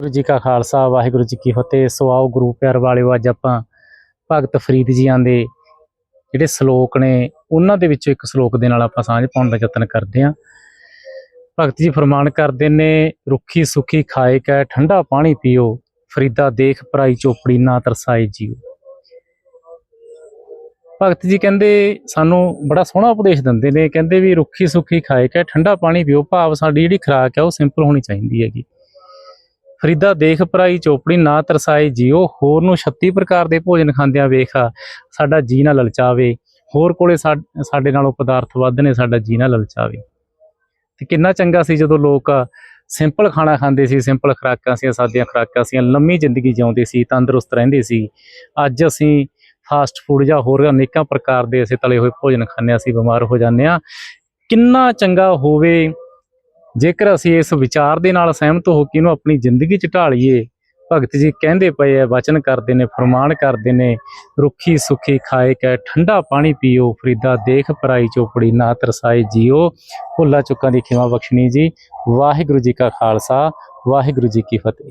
ਵਾਹਿਗੁਰੂ ਜੀ ਕਾ ਖਾਲਸਾ, ਵਾਹਿਗੁਰੂ ਜੀ ਕੀ ਫਤਿਹ। ਸੋ ਆਓ ਗੁਰੂ ਪਿਆਰ ਵਾਲਿਓ, ਅੱਜ ਆਪਾਂ ਭਗਤ ਫਰੀਦ ਜੀਆਂ ਦੇ ਜਿਹੜੇ ਸ਼ਲੋਕ ਨੇ, ਉਹਨਾਂ ਦੇ ਵਿੱਚੋਂ ਇੱਕ ਸ਼ਲੋਕ ਦੇ ਨਾਲ ਆਪਾਂ ਸਾਂਝ ਪਾਉਣ ਦਾ ਯਤਨ ਕਰਦੇ ਹਾਂ। ਭਗਤ ਜੀ ਫਰਮਾਨ ਕਰਦੇ ਨੇ, ਰੁੱਖੀ ਸੁਖੀ ਖਾਏ ਕੈ, ਠੰਡਾ ਪਾਣੀ ਪੀਓ, ਫਰੀਦਾ ਦੇਖ ਪਰਾਈ ਚੋਪੜੀ ਨਾ ਤਰਸਾਏ ਜੀਓ। ਭਗਤ ਜੀ ਕਹਿੰਦੇ, ਸਾਨੂੰ ਬੜਾ ਸੋਹਣਾ ਉਪਦੇਸ਼ ਦਿੰਦੇ ਨੇ, ਕਹਿੰਦੇ ਵੀ ਰੁੱਖੀ ਸੁਖੀ ਖਾਏ ਕੈ, ਠੰਡਾ ਪਾਣੀ ਪੀਓ, ਭਾਵ ਸਾਡੀ ਜਿਹੜੀ ਖੁਰਾਕ ਹੈ ਉਹ ਸਿੰਪਲ ਹੋਣੀ ਚਾਹੀਦੀ ਹੈਗੀ। ਫਰੀਦਾ ਦੇਖ ਪਰਾਈ ਚੋਪੜੀ, ਨਾ ਤਰਸਾਏ ਜੀਓ, ਹੋਰ ਨੂੰ 36 ਪ੍ਰਕਾਰ ਦੇ ਭੋਜਨ ਖਾਂਦਿਆਂ ਵੇਖ ਸਾਡਾ ਜੀ ਨਾ ਲਲਚਾਵੇ। ਹੋਰ ਕੋਲੇ ਸਾ- ਸਾਡੇ ਨਾਲੋਂ ਪਦਾਰਥ ਵੱਧ ਨੇ, ਸਾਡਾ ਜੀ ਨਾ ਲਲਚਾਵੇ। ਤੇ ਕਿੰਨਾ ਚੰਗਾ ਸੀ ਜਦੋਂ ਲੋਕ ਸਿੰਪਲ ਖਾਣਾ ਖਾਂਦੇ ਸੀ, ਸਿੰਪਲ ਖੁਰਾਕਾਂ ਸੀ ਸਾਦੀਆਂ ਖੁਰਾਕਾਂ ਸੀ, ਲੰਮੀ ਜ਼ਿੰਦਗੀ ਜਿਉਂਦੇ ਸੀ, ਤੰਦਰੁਸਤ ਰਹਿੰਦੇ ਸੀ। ਅੱਜ ਅਸੀਂ ਫਾਸਟ ਫੂਡ ਜਾਂ ਹੋਰ ਅਨੇਕਾਂ ਪ੍ਰਕਾਰ ਦੇ ਅਸੀਂ ਤਲੇ ਹੋਏ ਭੋਜਨ ਖਾਂਦੇ ਹਾਂ, ਅਸੀਂ ਬਿਮਾਰ ਹੋ ਜਾਂਦੇ ਹਾਂ। ਕਿੰਨਾ ਚੰਗਾ ਹੋਵੇ ਜੇਕਰ ਅਸੀਂ ਇਸ ਵਿਚਾਰ ਦੇ ਨਾਲ ਸਹਿਮਤ ਹੋ ਕੇ ਇਹਨੂੰ ਆਪਣੀ ਜ਼ਿੰਦਗੀ 'ਚ ਢਾਲੀਏ, ਭਗਤ ਜੀ ਕਹਿੰਦੇ ਪਏ ਆ, ਵਚਨ ਕਰਦੇ ਨੇ, ਫਰਮਾਨ ਕਰਦੇ ਨੇ, ਰੁੱਖੀ ਸੁੱਖੀ ਖਾਏ ਕੈ, ਠੰਡਾ ਪਾਣੀ ਪੀਓ, ਫਰੀਦਾ ਦੇਖ ਪਰਾਈ ਚੋਪੜੀ ਨਾ ਤਰਸਾਏ ਜੀਓ, ਭੁੱਲਾ ਚੁੱਕਾਂ ਦੀ ਖਿਮਾ ਬਖਸ਼ਣੀ ਜੀ, ਵਾਹਿਗੁਰੂ ਜੀ ਕਾ ਖਾਲਸਾ, ਵਾਹਿਗੁਰੂ ਜੀ ਕੀ ਫਤਿਹ।